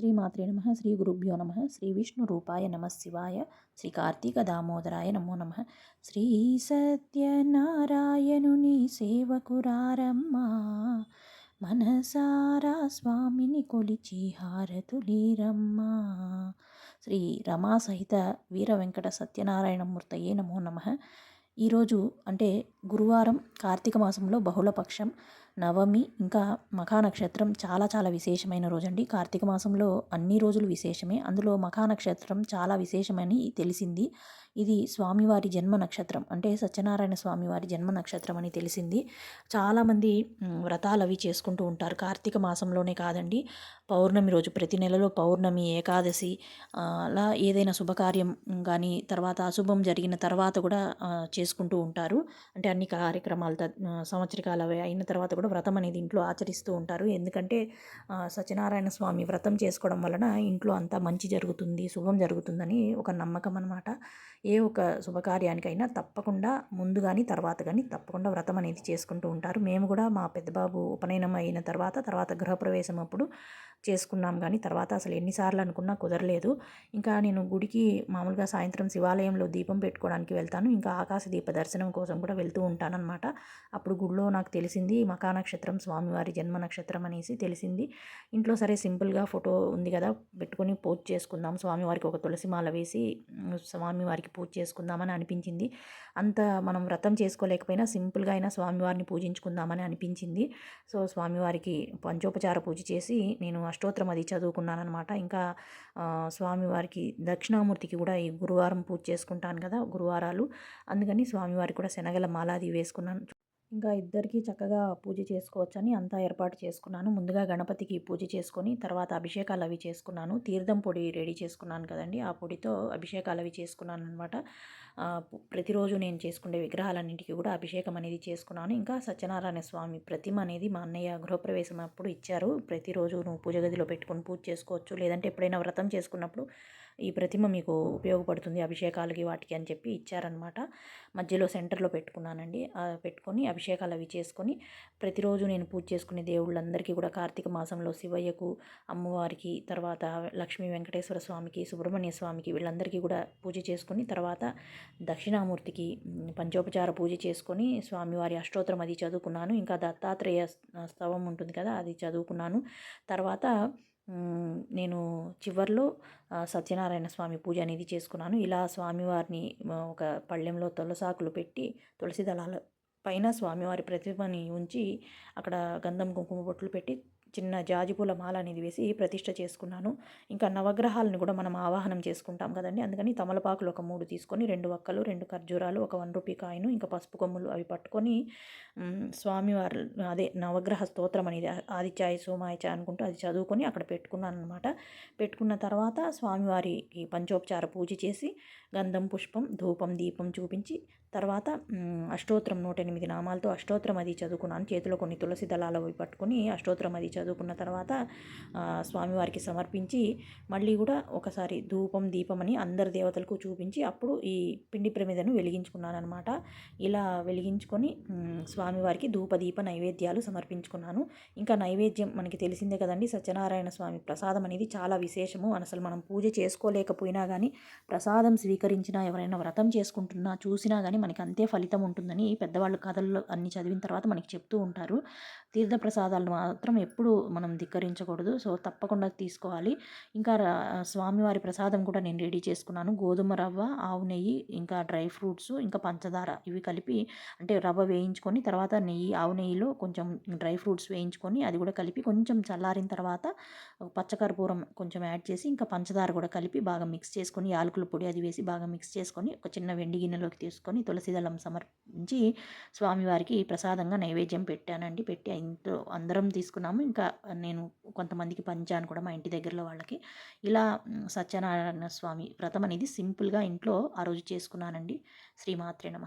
శ్రీమాత్రే నమ శ్రీ గురుభ్యో నమ శ్రీ విష్ణు రూపాయ నమ శివాయ శ్రీ కార్తీక దామోదరాయ నమో నమ. శ్రీ సత్యనారాయణుని సేవకురారమ్మా మనసారా స్వామిని కొలిచి హారతులీరమ్మా. శ్రీ రమా సహిత వీర వెంకట సత్యనారాయణమూర్తయే నమో నమ. ఈరోజు అంటే గురువారం కార్తీక మాసంలో బహుళపక్షం. నవమి ఇంకా మఖా నక్షత్రం చాలా చాలా విశేషమైన రోజండి. కార్తీక మాసంలో అన్ని రోజులు విశేషమే. అందులో మఖా నక్షత్రం చాలా విశేషమని తెలిసింది. ఇది స్వామివారి జన్మ నక్షత్రం అంటే సత్యనారాయణ స్వామివారి జన్మ నక్షత్రం అని తెలిసింది. చాలామంది వ్రతాలు అవి చేసుకుంటూ ఉంటారు. కార్తీక మాసంలోనే కాదండి. పౌర్ణమి రోజు ప్రతి నెలలో పౌర్ణమి ఏకాదశి అలా ఏదైనా శుభకార్యం కానీ తర్వాత అశుభం జరిగిన తర్వాత కూడా చేసుకుంటూ ఉంటారు. అంటే అన్ని కార్యక్రమాలు సంవత్సరకాలు అవి అయిన తర్వాత కూడా వ్రతం అనేది ఇంట్లో ఆచరిస్తూ ఉంటారు. ఎందుకంటే సత్యనారాయణ స్వామి వ్రతం చేసుకోవడం వలన ఇంట్లో అంతా మంచి జరుగుతుంది శుభం జరుగుతుందని ఒక నమ్మకం అనమాట ఏ ఒక శుభకార్యానికైనా తప్పకుండా ముందు కానీ తర్వాత కానీ తప్పకుండా వ్రతం అనేది చేసుకుంటూ ఉంటారు. మేము కూడా మా పెద్దబాబు ఉపనయనం అయిన తర్వాత తర్వాత గృహప్రవేశం అప్పుడు చేసుకున్నాం కానీ తర్వాత అసలు ఎన్నిసార్లు అనుకున్నా కుదరలేదు. ఇంకా నేను గుడికి మామూలుగా సాయంత్రం శివాలయంలో దీపం పెట్టుకోవడానికి వెళ్తాను. ఇంకా ఆకాశ దీప దర్శనం కోసం కూడా వెళ్తూ ఉంటానన్నమాట. అప్పుడు గుడిలో నాకు తెలిసింది మకా నక్షత్రం స్వామివారి జన్మ నక్షత్రం అనేసి తెలిసింది. ఇంట్లో సరే సింపుల్గా ఫోటో ఉంది కదా పెట్టుకొని పూజ చేసుకుందాం స్వామివారికి ఒక తులసి మాల వేసి స్వామివారికి పూజ చేసుకుందామని అనిపించింది. అంత మనం వ్రతం చేసుకోలేకపోయినా సింపుల్గా అయినా స్వామివారిని పూజించుకుందామని అనిపించింది. సో స్వామివారికి పంచోపచార పూజ చేసి నేను అష్టోత్తరం అది చదువుకున్నాను అనమాట ఇంకా స్వామివారికి దక్షిణామూర్తికి కూడా ఈ గురువారం పూజ చేసుకుంటాను కదా గురువారాలు. అందుకని స్వామివారికి కూడా శనగల మాలాది వేసుకున్నాను. ఇంకా ఇద్దరికి చక్కగా పూజ చేసుకోవచ్చని అంతా ఏర్పాటు చేసుకున్నాను. ముందుగా గణపతికి పూజ చేసుకొని తర్వాత అభిషేకాలు అవి చేసుకున్నాను. తీర్థం పొడి రెడీ చేసుకున్నాను కదండి. ఆ పొడితో అభిషేకాలు అవి చేసుకున్నాను అనమాట ప్రతిరోజు నేను చేసుకునే విగ్రహాలన్నింటికి కూడా అభిషేకం అనేది చేసుకున్నాను. ఇంకా సత్యనారాయణ స్వామి ప్రతిమ అనేది మా అన్నయ్య గృహప్రవేశం అప్పుడు ఇచ్చారు. ప్రతిరోజు నువ్వు పూజ గదిలో పెట్టుకొని పూజ చేసుకోవచ్చు. లేదంటే ఎప్పుడైనా వ్రతం చేసుకున్నప్పుడు ఈ ప్రతిమ మీకు ఉపయోగపడుతుంది. అభిషేకాలకి వాటికి అని చెప్పి ఇచ్చారనమాట మధ్యలో సెంటర్లో పెట్టుకున్నానండి. పెట్టుకొని అభిషేకాలు అవి చేసుకొని ప్రతిరోజు నేను పూజ చేసుకునే దేవుళ్ళందరికీ కూడా కార్తీక మాసంలో శివయ్యకు అమ్మవారికి తర్వాత లక్ష్మీ వెంకటేశ్వర స్వామికి సుబ్రహ్మణ్య స్వామికి వీళ్ళందరికీ కూడా పూజ చేసుకొని తర్వాత దక్షిణామూర్తికి పంచోపచార పూజ చేసుకొని స్వామివారి అష్టోత్తరం అది చదువుకున్నాను. ఇంకా దత్తాత్రేయ స్తవం ఉంటుంది కదా అది చదువుకున్నాను. తర్వాత నేను చివర్లో సత్యనారాయణ స్వామి పూజ అనేది చేసుకున్నాను. ఇలా స్వామివారిని ఒక పళ్ళెంలో తులసాకులు పెట్టి తులసి దళాల పైన స్వామివారి ప్రతిభని ఉంచి అక్కడ గంధం కుంకుమ బొట్లు పెట్టి చిన్న జాజిపూల మాల అనేది వేసి ప్రతిష్ట చేసుకున్నాను. ఇంకా నవగ్రహాలను కూడా మనం ఆవాహనం చేసుకుంటాం కదండి. అందుకని తమలపాకులు ఒక మూడు తీసుకొని రెండు వక్కలు రెండు ఖర్జూరాలు ఒక వన్ రూపీ కాయను ఇంకా పసుపు కొమ్ములు అవి పట్టుకొని స్వామివారి అదే నవగ్రహ స్తోత్రం అనేది ఆదిత్యాయ సోమాయచ అనుకుంటూ అది చదువుకొని అక్కడ పెట్టుకున్నాను అనమాట పెట్టుకున్న తర్వాత స్వామివారికి పంచోపచార పూజ చేసి గంధం పుష్పం ధూపం దీపం చూపించి తర్వాత అష్టోత్తరం నూట ఎనిమిది నామాలతో అష్టోత్తరం అది చదువుకున్నాను. చేతిలో కొన్ని తులసి దళాలు పట్టుకొని అష్టోత్తరం అది చదువుకున్న తర్వాత స్వామివారికి సమర్పించి మళ్ళీ కూడా ఒకసారి ధూపం దీపం అని అందరి దేవతలకు చూపించి అప్పుడు ఈ పిండి ప్రమిదను వెలిగించుకున్నాను అనమాట ఇలా వెలిగించుకొని స్వామివారికి ధూప దీప నైవేద్యాలు సమర్పించుకున్నాను. ఇంకా నైవేద్యం మనకి తెలిసిందే కదండి సత్యనారాయణ స్వామి ప్రసాదం అనేది చాలా విశేషము. అసలు మనం పూజ చేసుకోలేకపోయినా కానీ ప్రసాదం స్వీకరించినా ఎవరైనా వ్రతం చేసుకుంటున్నా చూసినా కానీ మనకి అంతే ఫలితం ఉంటుందని పెద్దవాళ్ళు కథల్లో అన్ని చదివిన తర్వాత మనకి చెప్తూ ఉంటారు. తీర్థప్రసాదాలను మాత్రం ఎప్పుడు మనం ధిక్కరించకూడదు. సో తప్పకుండా తీసుకోవాలి. ఇంకా స్వామివారి ప్రసాదం కూడా నేను రెడీ చేసుకున్నాను. గోధుమ రవ్వ ఆవు నెయ్యి ఇంకా డ్రై ఫ్రూట్స్ ఇంకా పంచదార ఇవి కలిపి అంటే రవ్వ వేయించుకొని తర్వాత నెయ్యి ఆవు నెయ్యిలో కొంచెం డ్రై ఫ్రూట్స్ వేయించుకొని అది కూడా కలిపి కొంచెం చల్లారిన తర్వాత పచ్చకర్పూరం కొంచెం యాడ్ చేసి ఇంకా పంచదార కూడా కలిపి బాగా మిక్స్ చేసుకొని యాలకుల పొడి అది వేసి బాగా మిక్స్ చేసుకొని ఒక చిన్న వెండి గిన్నెలోకి తీసుకొని తులసి దళం సమర్పించి స్వామివారికి ప్రసాదంగా నైవేద్యం పెట్టానండి. పెట్టి ఇంట్లో అందరం తీసుకున్నాము. ఇంకా ఇంకా నేను కొంతమందికి పంచాను కూడా మా ఇంటి దగ్గరలో వాళ్ళకి. ఇలా సత్యనారాయణ స్వామి వ్రతం అనేది సింపుల్గా ఇంట్లో ఆ రోజు చేసుకున్నానండి. శ్రీమాత్రే నమ.